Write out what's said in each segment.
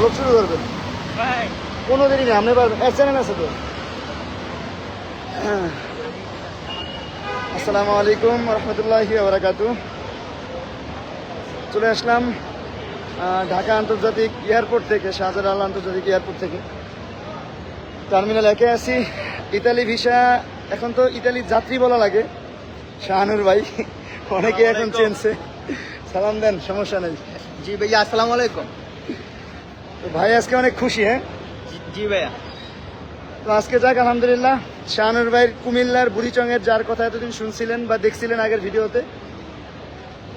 Blog শুরু করবেন। কোনো দেরি নেই আপনি পারবেন আছে তো? হ্যাঁ। আসসালামু আলাইকুম রহমতুল্লাহি বারাকাতু। চলে আসলাম ঢাকা আন্তর্জাতিক এয়ারপোর্ট থেকে শাহজালাল আন্তর্জাতিক এয়ারপোর্ট থেকে। টার্মিনাল একে আছি ইতালি ভিসা এখন তো ইতালির যাত্রী বলা লাগে শাহানুর ভাই। অনেকে এখন চেনছে। সালাম দেন সমস্যা নেই। জি ভাইয়া আসসালামু আলাইকুম। ভাই আজকে অনেক খুশি হ্যাঁ? জি ভাইয়া। তো আজকে যাক আলহামদুলিল্লাহ শাহানুর ভাইয়ের কুমিল্লার বুড়িচংয়ের যার কথা এতদিন শুনছিলেন বা দেখছিলেন আগের ভিডিওতে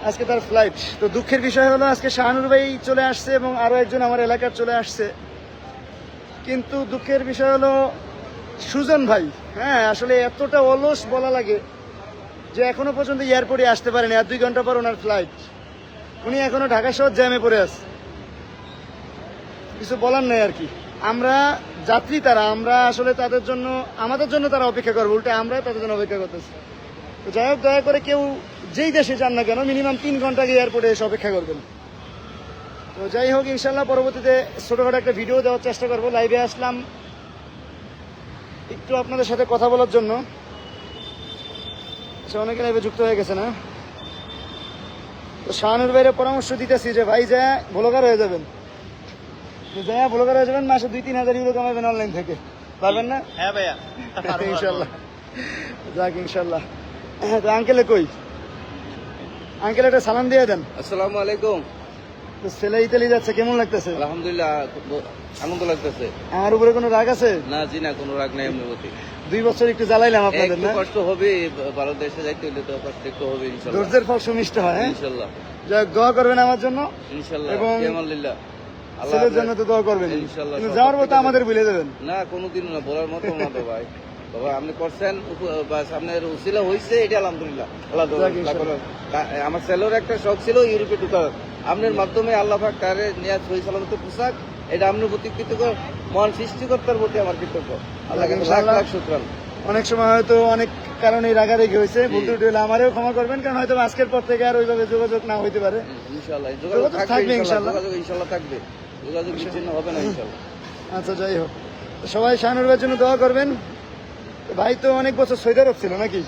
আজকে তার ফ্লাইট তো দুঃখের বিষয় হলো আজকে শাহানুর ভাই চলে আসছে এবং আরও একজন আমার এলাকার চলে আসছে। কিন্তু দুঃখের বিষয় হলো সুজন ভাই হ্যাঁ আসলে এতটা অলস বলা লাগে যে এখনও পর্যন্ত এয়ারপোর্টে আসতে পারেনি আর দুই ঘণ্টা পর ওনার ফ্লাইট উনি এখনও ঢাকা শহর জ্যামে পড়ে আছে। কিছু বলার নেই আর কি। আমরা যাত্রী তারা, আমরা আসলে তাদের জন্য, আমাদের জন্য তারা অপেক্ষা করবে উল্টে আমরা তাদের জন্য অপেক্ষা করতেছি। তো যাই হোক, দয়া করে কেউ যেই দেশে যান না কেন মিনিমাম তিন ঘণ্টা এয়ারপোর্টে এসে অপেক্ষা করবেন। তো যাই হোক ইনশাল্লাহ পরবর্তীতে ছোটোখাটো একটা ভিডিও দেওয়ার চেষ্টা করব। লাইভে আসলাম। একটু আপনাদের সাথে কথা বলার জন্য। সে অনেকে লাইভে যুক্ত হয়ে গেছে না? তো শাহানুর ভাইয়ের পরামর্শ দিতেছি যে, ভাই যা ভ্লগার হয়ে যাবেন। তো যা ভ্লগার হয়ে যাবেন মাসে দুই তিন হাজার ইউরো কামাবেন অনলাইন থেকে। পারবেন না? হ্যাঁ ভাইয়া। ইনশাল্লাহ। যাক ইনশাল্লাহ। হ্যাঁ তো আঙ্কেলে কই? আঙ্কেল একটা সালাম দিয়ে দেন। আসসালামু আলাইকুম। তো ছেলে ইতালি যাচ্ছে কেমন লাগতেছে? আলহামদুলিল্লাহ আনন্দ লাগতেছে। আমার উপরে কোনো রাগ আছে? না জি না কোনো রাগ নাই প্রতি। দুই বছর একটু জ্বালাইলাম আপনাদের একটু না? কষ্ট হবে ভালো দেশে যাইতে হলে তো কষ্ট একটু হবে ইনশাল্লাহ। ধৈর্যের ফল সুমিষ্ট হয় হ্যাঁ? ইনশাল্লাহ। যাক দোয়া করবেন আমার জন্য। এবং ছেলের জন্য তো দোয়া করবেন। কিন্তু যাওয়ার মতো আমাদের ভুলে না কোনোদিন না বলার মতো না তো ভাই। বাবা আপনি করছেন আপনার হয়েছে এটা আলহামদুলিল্লাহ। আল্লাহ আমার ছেলের একটা শখ ছিল ইউরোপে ঢুকার। আপনার মাধ্যমে আল্লাহ পাক তারে নেওয়া সহি সালামত পোশাক এটা আপনার প্রতি কৃতজ্ঞ মহান সৃষ্টিকর্তার প্রতি আমার কৃতজ্ঞ। আল্লাহ লাখ। লাখ শুক্রান। অনেক সময় হয়তো অনেক কারণে রাগারেগি হয়েছে ভুল ত্রুটি হলে আমারও ক্ষমা করবেন কারণ হয়তো আজকের পর থেকে আর ওইভাবে যোগাযোগ না হইতে পারে। ইনশাল্লাহ যোগাযোগ থাকবে। ইনশাল্লাহ ইনশাল্লাহ থাকবে। যোগাযোগ বিচ্ছিন্ন হবে না ইনশাল্লাহ। আচ্ছা যাই হোক। সবাই শাহানুর ভাইয়ের জন্য দোয়া করবেন। ভাই তো অনেক বছর সৌদি আরব ছিল নাকি?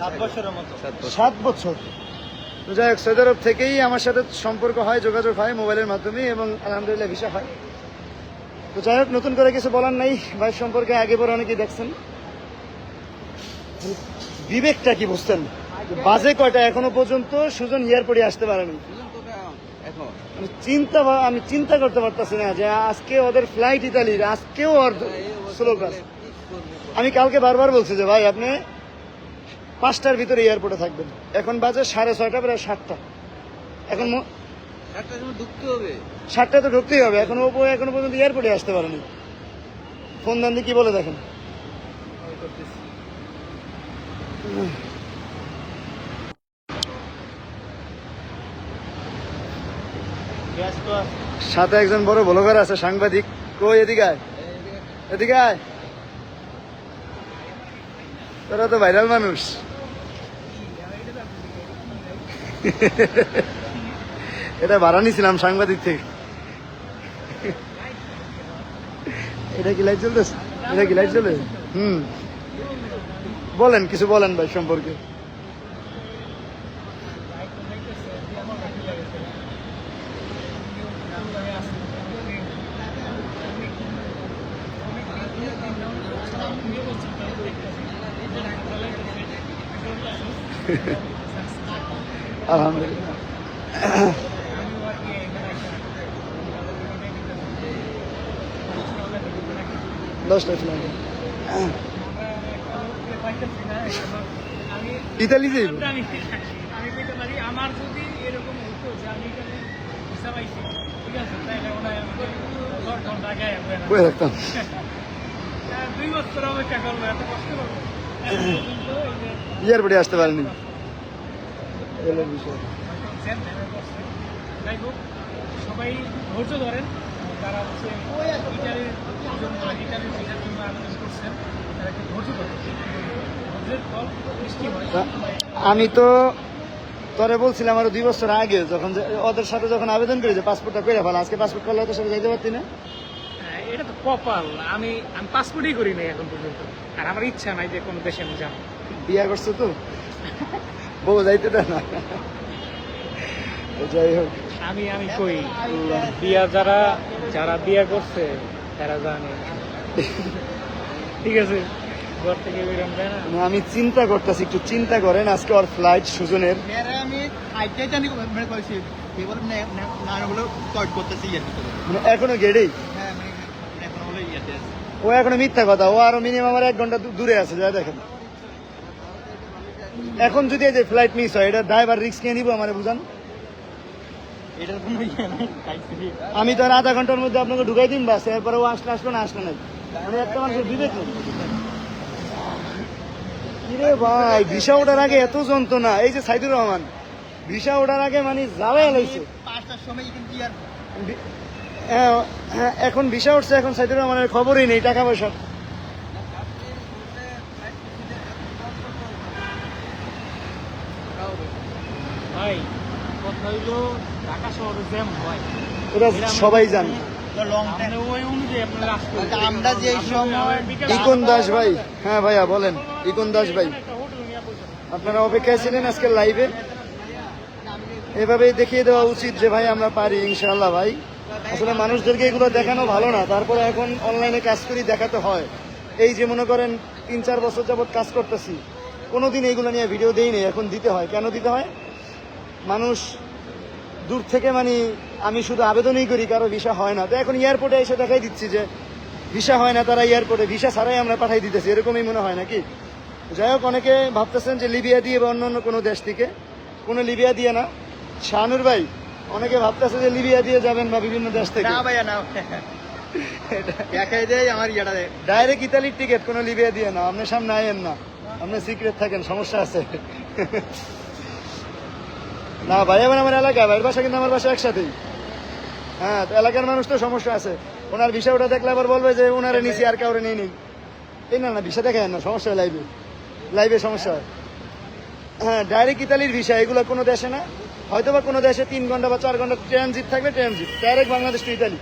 সাত বছরের মতো সাত বছর। যাই হোক সৌদি আরব থেকেই আমার সাথে সম্পর্ক হয় যোগাযোগ হয় মোবাইলের মাধ্যমে এবং আলহামদুলিল্লাহ ভিসা হয়। তো যাই হোক নতুন করে কিছু বলার নাই। ভাই সম্পর্কে আগে পরে অনেকেই দেখছেন। বিবেকটা কি বুঝতেন? বাজে কয়টা এখনও পর্যন্ত সুজন এয়ারপোর্টে আসতে পারেনি। এখন। আমি চিন্তা আমি চিন্তা করতে পারতেছি না যে আজকে ওদের ফ্লাইট ইতালির আজকেও ওর স্লো কাজ আমি কালকে বারবার বলছি যে ভাই আপনি পাঁচটার ভিতরে এয়ারপোর্টে থাকবেন। এখন বাজে সাড়ে ছয়টা প্রায় সাতটা। এখন ম- ঢুকতে হবে। সাতটা তো ঢুকতেই হবে। এখন ওপো এখনও পর্যন্ত এয়ারপোর্টে আসতে পারেনি। ফোন দান দিয়ে কি বলে দেখেন ব্যস্ত আছে সাথে একজন বড় ব্লগার আছে, সাংবাদিক। কই এদিকে আয়। এদিকে আয়। তোরা তো ভাইরাল মানুষ। এটা ভাড়া নিছিলাম সাংবাদিক থেকে। এটা কি লাইট চলতেছে এটা কি লাইট চলে হুম। বলেন, কিছু বলেন ভাই সম্পর্কে। আলহামদুলিল্লাহ। দশটা ফ্লাইট ইতালি যাইব? আমি বলতে পারি আমার যদি এরকম হতো যে আমি এখানে ভিসা পাইছি ঠিক আছে তাহলে হয় আমি দশ ঘণ্টা আগে বয়ে থাকতাম আর দুই বছর অপেক্ষা করব এত কষ্ট করব। যে এয়ারপোর্টে আসতে পারেনি। করছে। সবাই ধৈর্য ধরেন। তারা হচ্ছে ইটালির জন্য ইটালির ভিসার জন্য আবেদন করছেন তারা একটু ধৈর্য ধরেন। ধৈর্যের ফল মিষ্টি তা আমি তো তরে বলছিলাম আরও দুই বছর আগে যখন ওদের সাথে যখন আবেদন করি যে পাসপোর্টটা করে ফেলা আজকে পাসপোর্ট করলে ওদের সাথে যাইতে পারতি না? হ্যাঁ, এটা তো কপাল। আমি আমি পাসপোর্টই করি নাই এখন পর্যন্ত। আর আমার ইচ্ছা নাই যে কোনো দেশে আমি যাব। বিয়া করছ তো? বউ যাইতে না। যাই হোক। আমি আমি কই বিয়া যারা যারা বিয়া করছে তারা জানে। ঠিক আছে ঘর থেকে বেরোন না? আমি চিন্তা করতেছি একটু চিন্তা করেন আজকে ওর ফ্লাইট সুজনের। আমি আইটাই জানি মানে কট করতেছি মানে এখনও গেড়েই হ্যাঁ মানে এখন হলো ইয়াতে ও এখনও মিথ্যা কথা ও আরও মিনিমাম আর এক ঘণ্টা দূরে আছে যা দেখেন। এখন যদি এই যে ফ্লাইট মিস হয় এটা ড্রাইভার রিস্ক নিয়ে নিবো আমার বুঝান? আমি তো আর আধা ঘণ্টার মধ্যে আপনাকে ঢুকাই দিন বাস। এরপরে ও আসলে আসলো না আসলো না। মানে একটা মানুষের বিবেক নেই। কিরে ভাই ভিসা ওঠার আগে এত যন্ত্রণা। এই যে সাইদুর রহমান ভিসা ওঠার আগে মানে যাওয়াই লাগছে হ্যাঁ, হ্যাঁ, এখন ভিসা উঠছে এখন সাইদুর রহমানের খবরই নেই টাকা পয়সা। ভাই কথা হইল ঢাকা শহরে জ্যাম হয়। ওরা সবাই জানে। আচ্ছা, আমরা যে সময়- দাস ভাই। হ্যাঁ ভাইয়া বলেন। ইকন দাস ভাই। আপনারা অপেক্ষায় ছিলেন আজকে লাইভে এভাবেই দেখিয়ে দেওয়া উচিত যে ভাই আমরা পারি ইনশাল্লাহ ভাই। আসলে মানুষদেরকে এগুলো দেখানো ভালো না। তারপরে এখন অনলাইনে কাজ করি দেখাতে হয়। এই যে মনে করেন তিন চার বছর যাবত কাজ করতেছি। কোনোদিন এইগুলো নিয়ে ভিডিও দেই নেই। এখন দিতে হয়। কেন দিতে হয়? মানুষ দূর থেকে মানে আমি শুধু আবেদনই করি কারও ভিসা হয় না। তো এখন এয়ারপোর্টে এসে দেখাই দিচ্ছি যে ভিসা হয় না তারা এয়ারপোর্টে ভিসা ছাড়াই আমরা পাঠাই দিতেছি। এরকমই মনে হয় নাকি? যাই হোক অনেকে ভাবতেছেন যে লিবিয়া দিয়ে বা অন্য অন্য কোনো দেশ থেকে কোনো লিবিয়া দিয়ে না। শাহানুর ভাই অনেকে ভাবতেছে যে লিবিয়া দিয়ে যাবেন বা বিভিন্ন দেশ থেকে। না ভাইয়া না। দেখাই দেয় আমার ইয়াটা ডাইরেক্ট ইতালির টিকিট কোনো লিবিয়া দিয়ে না। আপনার সামনে আয়েন না। আপনি সিক্রেট থাকেন সমস্যা আছে। না, ভাই আমার আমার এলাকা, ভাইয়ের বাসা কিন্তু আমার বাসা একসাথেই। হ্যাঁ তো এলাকার মানুষ তো সমস্যা আছে। ওনার ভিসা ওটা দেখলে আবার বলবে যে ওনারে নিচে আর কাউরে নেই নেই। এই না না, ভিসা দেখে না, সমস্যা হয় লাইভে লাইভে সমস্যা হয়। হ্যাঁ ডাইরেক্ট ইতালির ভিসা, এগুলো কোনো দেশে না। হয়তো বা কোনো দেশে তিন ঘণ্টা বা চার ঘণ্টা ট্রানজিট থাকবে transit direct Bangladesh to Italy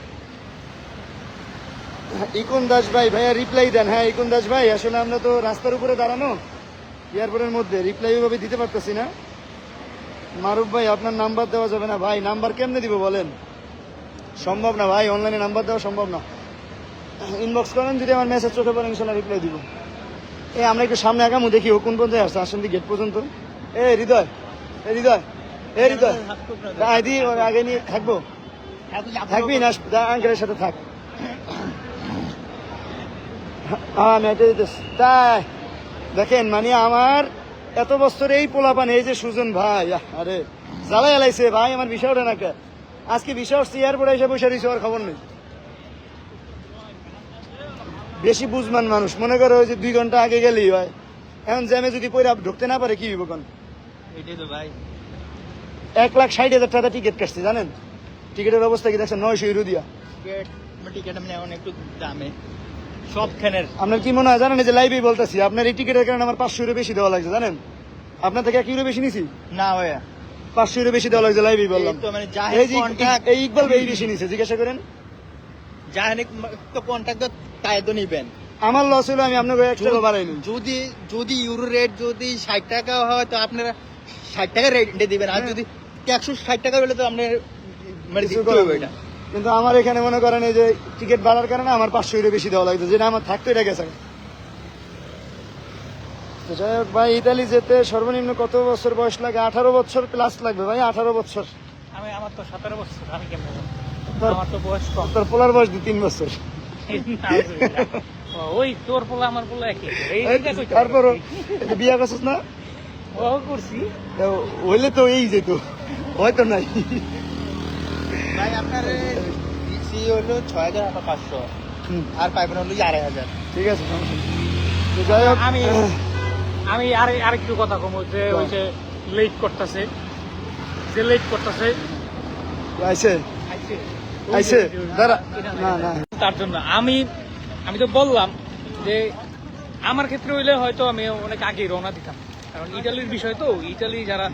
ইকুন Das ভাই, ভাইয়া রিপ্লাই দেন। হ্যাঁ ইকুন দাস ভাই, আসলে আমরা তো রাস্তার উপরে দাঁড়ানো, এয়ারপোর্টের মধ্যে। রিপ্লাই ওইভাবে দিতে পারতেছি না। মারুফ ভাই, আপনার নাম্বার দেওয়া যাবে না। ভাই, নাম্বার কেমনে দিব বলেন? সম্ভব না ভাই অনলাইনে নাম্বার দেওয়া সম্ভব না। ইনবক্স করেন, যদি আমার মেসেজ চোখে পড়ে, ইনশাল্লাহ রিপ্লাই দিব। এ, আমরা একটু সামনে আগামু, দেখি ও কোন পর্যন্ত আসছে, আসেন গেট পর্যন্ত। এ, হৃদয় এ হৃদয় এ, হৃদয়। ওর আগে নিয়ে থাকব। থাকবি না? আঙ্কেলের সাথে থাক। হ্যাঁ তাই, দেখেন মানে আমার এত বছর এই পোলা পোলাপান এই যে সুজন ভাই আরে জ্বালাই এলাইছে ভাই আমার বিষয় ওঠে না আজকে বিষয় উঠছে এয়ারপোর্টে এসে বসে রয়েছে ওর খবর নেই। বেশি বুঝমান মানুষ মনে করে ওই যে দুই ঘণ্টা আগে গেলেই হয়। এখন জ্যামে যদি পয়রা ঢুকতে না পারে কি হইব কোন? এটাই তো ভাই। এক লাখ ষাট হাজার টাকা টিকিট কাটছে জানেন? টিকিটের অবস্থা কি দেখছেন? নয়শো ইউরো দিয়া টিকিট টিকিট আমি এখন একটু দামে। সবখানের। আপনার কি মনে হয় জানেন যে লাইভেই বলতেছি আপনার এই টিকিটের কারণে আমার পাঁচশো ইউরো বেশি দেওয়া লাগছে জানেন? আপনার থেকে এক ইউরো বেশি নিছি? না ভাইয়া। পাঁচশো ইউরো বেশি দেওয়া লাগছে লাইভেই বললাম। এই তো মানে এই যে এই ইকবাল ভাই বেশি নিছে জিজ্ঞাসা করেন। জাহানে তো কন্ট্যাক্ট তো তাই তো নিবেন। আমার লস হলো আমি আপনাকে এক টাকা বাড়াইনি। যদি যদি ইউরো রেট যদি ষাট টাকা হয় তো আপনারা ষাট টাকা রেট দিবেন। আর যদি একশো ষাট টাকা হলে তো আপনার মানে। এটা কিন্তু আমার এখানে মনে করেন এই যে টিকিট বাড়ার কারণে আমার পাঁচশো ইউরো বেশি দেওয়া লাগতো। যেটা আমার থাকতো এটা গেছে। তো যাই হোক ভাই ইতালি যেতে সর্বনিম্ন কত বছর বয়স লাগে? আঠারো বছর প্লাস লাগবে ভাই আঠারো বছর। আমি আমার তো সতেরো বছর আমি কেমন আমার তো বয়স কম। তোর পোলার বয়স দুই তিন বছর। ওই তোর পোলা আমার পোলা একই। বিয়া করছিস না? ও করছি। হইলে তো এই যেত। হয়তো নাই। ভাই আপনার সি হলো ছয় হাজার পাঁচশো। আর পাইবেন হলো আড়াই হাজার। ঠিক আছে আমি আমি আর আরেকটু কথা কম যে ওই যে লেট করতেছে। যে লেট করতেছে। আইসে আইছে। আইছে? না না। তার জন্য। আমি আমি তো বললাম যে আমার ক্ষেত্রে হইলে হয়তো আমি অনেক আগে রওনা দিতাম। কারণ ইটালির বিষয় তো ইটালি যারা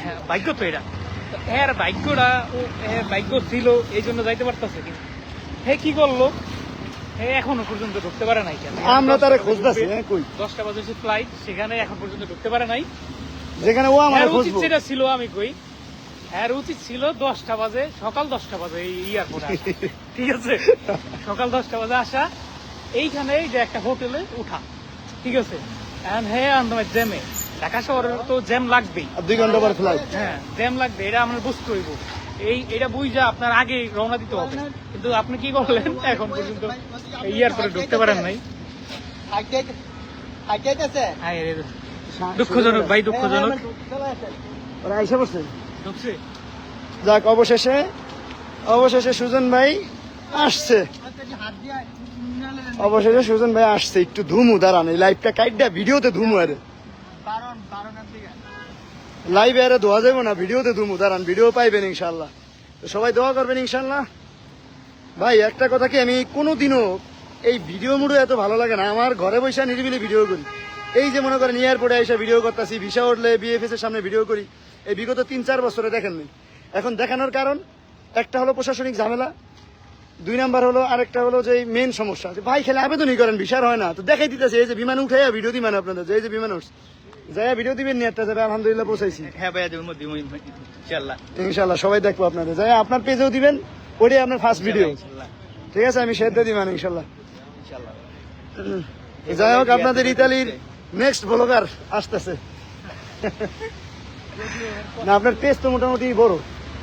হ্যাঁ, ভাগ্য তো এটা এর ভাগ্যটা ও এর ভাগ্য ছিল এই জন্য যাইতে পারতেছে কিন্তু। হে কি করল? হে এখনও পর্যন্ত ঢুকতে পারে নাই কেন? আমরা তারে খুঁজতেছি হ্যাঁ কই? দশটা বাজে ফ্লাইট সেখানে এখন পর্যন্ত ঢুকতে পারে নাই। যেখানে ও আমার উচিত ছিল আমি কই এর উচিত ছিল দশটা বাজে সকাল দশটা বাজে এই এয়ারপোর্টে ঠিক আছে? সকাল দশটা বাজে আসা এইখানে যে একটা হোটেলে উঠা। ঠিক আছে? এখন হে আন্দামার জ্যামে ঢাকা শহরে তো জ্যাম লাগবেই। আর দুই ঘণ্টা পর ফ্লাইট হ্যাঁ জ্যাম লাগবে এটা আমরা বুঝতে হইব। এই এটা বুঝা আপনার আগে রওনা দিতে হবে। কিন্তু আপনি কি করলেন? এখন পর্যন্ত এয়ারপোর্টে ঢুকতে পারেন নাই। দুঃখজনক ভাই দুঃখজনক। ওরা আইসা বসছে ঢুকছে? যাক অবশেষে অবশেষে সুজন ভাই আসছে। অবশেষে সুজন ভাই আসছে একটু ধুমু দাঁড়ান এই লাইভটা কাইটটা ভিডিওতে ধুমু আরে। লাইভে আরে ধোয়া যাব না, ভিডিওতে ধুমু, দাঁড়ান, ভিডিও পাইবেন ইনশাল্লাহ তো সবাই দোয়া করবেন ইনশাল্লাহ ভাই, একটা কথা কি, আমি কোনোদিনও এই ভিডিও মুডো এত ভালো লাগে না, আমার ঘরে বসে নিরিবিলি ভিডিও করি। এই যে মনে করেন, এয়ারপোর্টে এসে ভিডিও করতেছি, ভিসা উঠলে বিএফএস এর সামনে ভিডিও করি। এই বিগত তিন চার বছরে দেখেননি। এখন দেখানোর কারণ, একটা হলো প্রশাসনিক ঝামেলা দুই নাম্বার হলো আরেকটা হলো যে মেন সমস্যা যে ভাই খেলে আবেদনই করেন ভিসার হয় না। তো দেখাই দিতেছে এই যে বিমান উঠে ভিডিও দিবেন আপনাদের যে এই যে বিমান উঠছে। যাই ভিডিও দিবেন নিয়ে একটা যাবে আলহামদুলিল্লাহ পৌঁছাইছি। হ্যাঁ ভাইয়া দিব দিব ইনশাল্লাহ সবাই দেখব আপনাদের। যাই আপনার পেজেও দিবেন ওটাই আপনার ফার্স্ট ভিডিও ঠিক আছে আমি শেয়ার দিয়ে দিবেন ইনশাল্লাহ যাই হোক আপনাদের ইতালির নেক্সট ব্লগার আসতেছে। না আপনার পেজ তো মোটামুটি বড়।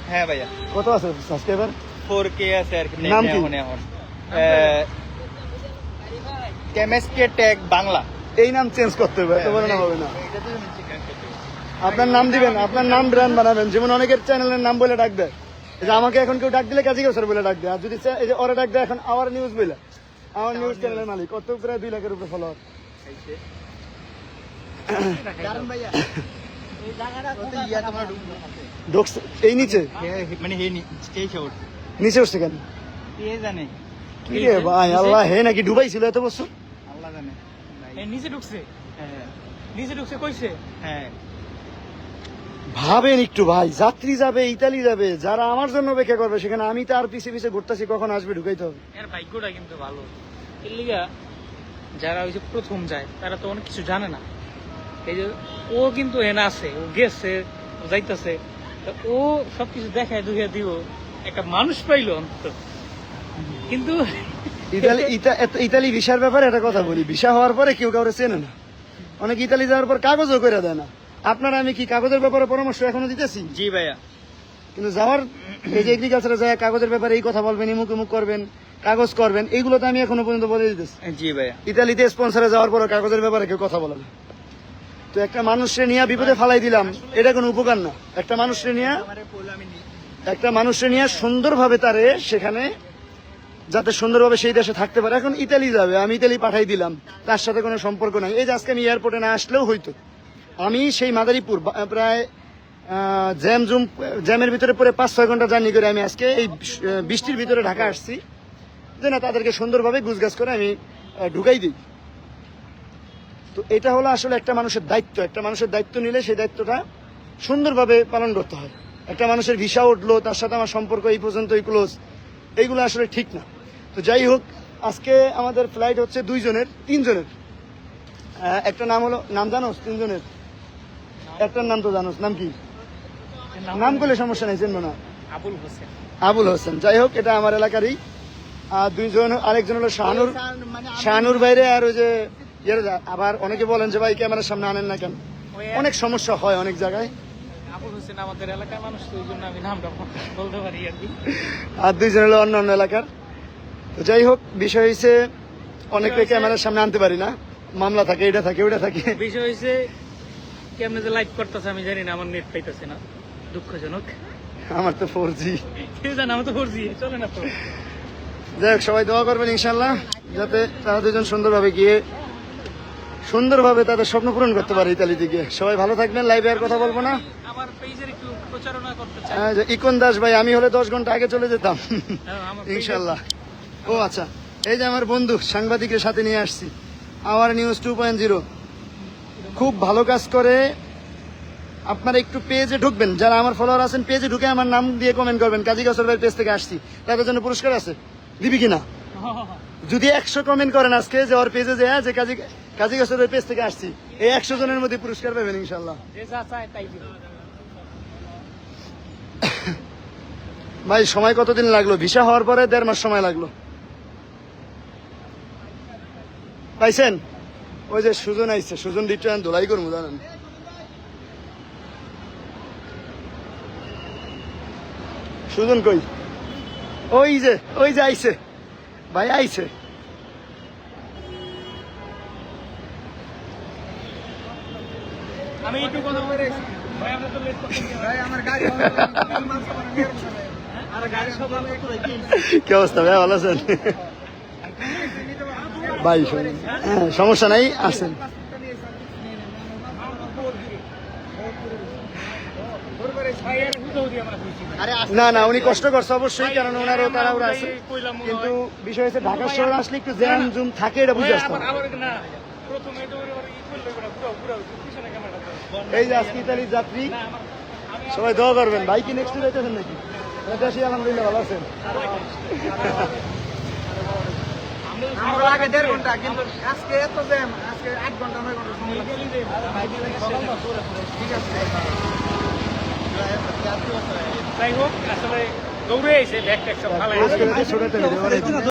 হ্যাঁ ভাইয়া। কত আছে সাবস্ক্রাইবার ফোর কে আছে আর কি নাম কি? এখন এখন ট্যাগ বাংলা। এই নাম চেঞ্জ করতে হবে এত বড় না হবে না। আপনার নাম দিবেন আপনার নাম ব্র্যান্ড বানাবেন যেমন অনেকের চ্যানেলের নাম বলে ডাক দেয়। যে আমাকে এখন কেউ ডাক দিলে কাজী স্যার বলে ডাক দেয় আর যদি এই যে ওরা ডাক দেয় এখন আওয়ার নিউজ বলে আমার নিউজ চ্যানেলের মালিক কত প্রায় দুই লাখের উপরে ফলোয়ার কারণ এই ইয়া ঢুকছে নিচে? মানে হে স্টেজ আউট নিচে উঠছে কেন? কে জানে? কি রে ভাই আল্লাহ হে নাকি ডুবাই ছিল এত বছর? আল্লাহ জানে। নিচে ঢুকছে? হ্যাঁ। নিচে ঢুকছে কইছে? হ্যাঁ। ভাবেন একটু ভাই যাত্রী যাবে ইতালি যাবে যারা আমার জন্য অপেক্ষা করবে সেখানে আমি তার পিছে পিছে ঘুরতেছি কখন আসবে ঢুকাইতে হবে। এর ভাগ্যটা কিন্তু ভালো। এর লিগা যারা ওই যে প্রথম যায় তারা তো অনেক কিছু জানে না। এই যে ও কিন্তু এনে আছে ও গেছে ও যাইতেছে ও সবকিছু দেখায় দুহিয়া দিব। একটা মানুষ পাইলো অন্তত। কিন্তু ইতালি ইতা- ভিসার ব্যাপারে একটা কথা বলি। ভিসা হওয়ার পরে কেউ কাউরে চেনে না। অনেক ইতালি যাওয়ার পর কাগজও করে দেয় না। আপনারা আমি কি কাগজের ব্যাপারে পরামর্শ এখনও দিতেছি? জি ভাইয়া। কিন্তু যাওয়ার এই যে এগ্রিকালচারে যায় কাগজের ব্যাপারে এই কথা বলবেন ইমুক ইমুক করবেন কাগজ করবেন এইগুলো তো আমি এখনও পর্যন্ত বলে দিতেছি। জি ভাইয়া। ইতালিতে স্পন্সরে যাওয়ার পরে কাগজের ব্যাপারে কেউ কথা বলে না। তো একটা মানুষকে নিয়ে বিপদে ফালাই দিলাম এটা কোনো উপকার না। একটা মানুষকে নিয়ে একটা মানুষকে নিয়ে সুন্দরভাবে তারে সেখানে, যাতে সুন্দরভাবে সেই দেশে থাকতে পারে। এখন ইতালি যাবে, আমি ইতালি পাঠাই দিলাম। তার সাথে কোনো সম্পর্ক নাই। এই যে আজকে আমি এয়ারপোর্টে না আসলেও হইতো। আমি সেই মাদারীপুর প্রায় জ্যাম জুম, জ্যামের ভিতরে পরে পাঁচ ছয় ঘণ্টা জার্নি করে আমি আজকে এই বৃষ্টির ভিতরে ঢাকা আসছি। যে না, তাদেরকে সুন্দরভাবে গুছগাছ করে আমি ঢুকাই দিই। তো এটা হলো আসলে একটা মানুষের দায়িত্ব। একটা মানুষের দায়িত্ব নিলে সেই দায়িত্বটা সুন্দরভাবে পালন করতে হয়। একটা মানুষের ভিসা উঠল তার সাথে আমার সম্পর্ক এই পর্যন্তই ক্লোজ এইগুলো আসলে ঠিক না। তো যাই হোক আজকে আমাদের ফ্লাইট হচ্ছে দুইজনের তিনজনের। একটা নাম হলো নাম জানোস? তিনজনের। একটার নাম তো জানোস নাম কি? নাম করলে সমস্যা নেই চিনবো না। আবুল হোসেন। আবুল হোসেন। যাই হোক এটা আমার এলাকারই। আর দুইজন আরেকজন হলো শাহানুর। শাহানুর বাইরে আর ওই যে আবার অনেকে বলেন যে ভাই ক্যামেরার সামনে আনেন না কেন? অনেক সমস্যা হয় অনেক জায়গায়। আমাদের এলাকার মানুষ তো ওই জন্য আমি নামটা বলতে পারি আর কি। আর দুইজন হলো অন্য অন্য এলাকার। তো যাই হোক বিষয় হয়েছে অনেকে ক্যামেরার সামনে আনতে পারি না। মামলা থাকে এটা থাকে ওটা থাকে। বিষয় হয়েছে কেমনে যে লাইভ করতেছে আমি জানি না আমার নেট পাইতেছে না। দুঃখজনক। আমার তো ফোর জি জানে আমার তো ফোর জি চলে না তো। যাই হোক সবাই দোয়া করবেন ইনশাল্লাহ যাতে তারা দুজন সুন্দরভাবে গিয়ে সুন্দরভাবে তাদের স্বপ্ন পূরণ করতে পারে ইতালিতে গিয়ে। সবাই ভালো থাকবেন লাইভে আর কথা বলব না। পেজের একটু প্রচারণা করতে চাই। ইকন দাস ভাই আমি হলে দশ ঘণ্টা আগে চলে যেতাম। হ্যাঁ, ইনশাল্লাহ। ও আচ্ছা। এই যে আমার বন্ধু সাংবাদিকের সাথে নিয়ে আসছি। Our news two point zero. খুব ভালো কাজ করে। আপনারা একটু পেজে ঢুকবেন। যারা আমার ফলোয়ার আছেন পেজে ঢুকে আমার নাম দিয়ে কমেন্ট করবেন। কাজী গসর ভাইয়ের পেজ থেকে আসছি। তাদের জন্য পুরস্কার আছে। দিবি কিনা? যদি একশো কমেন্ট করেন আজকে যে ওর পেজে যে যে কাজী কাজী গসরের পেজ থেকে আসছি এই একশো জনের মধ্যে পুরস্কার পাবেন ইনশাল্লাহ যে যা চায় তাই দিবে ভাই সময় কতদিন লাগল? ভিসা হওয়ার পরে দেড় মাস সময় লাগল। পাইছেন? ওই যে সুজন আইছে সুজন রিটার্ন ধোলাই করব জানেন? সুজন কই? ওই যে ওই যে আইছে। ভাই আইছে। আমি একটু কথা বলে ভাই আমরা তো লেট করতে ভাই আমার গাড়ি কি অবস্থা ভাই ভালো আছেন? ভাই হ্যাঁ, সমস্যা নাই আসেন। না না উনি কষ্ট করছে অবশ্যই কারণ ওনারও তারা ওরা আছে। কিন্তু। বিষয় হচ্ছে ঢাকা শহরে আসলে একটু জ্যাম জুম থাকে এটা বুঝে ওই আসতাম আবার আবার না প্রথমে তো ওই ওই ই করল ওরা পুরো পুরো পিছনে ক্যামেরাটা এই যে আজকে ইতালির যাত্রী সবাই দোয়া করবেন। ভাই কি নেক্সট যাইতেছেন নাকি? দেশি আলহামদুলিল্লাহ ভালো আছেন। আমরা আগে দেড় ঘণ্টা কিন্তু আজকে এত জ্যাম আজকে আট ঘণ্টা নয় ঘণ্টা সময় ঠিক আছে। যাই হোক আসলে দৌড়ে এসে ব্যাগ ট্যাগ সব ভালো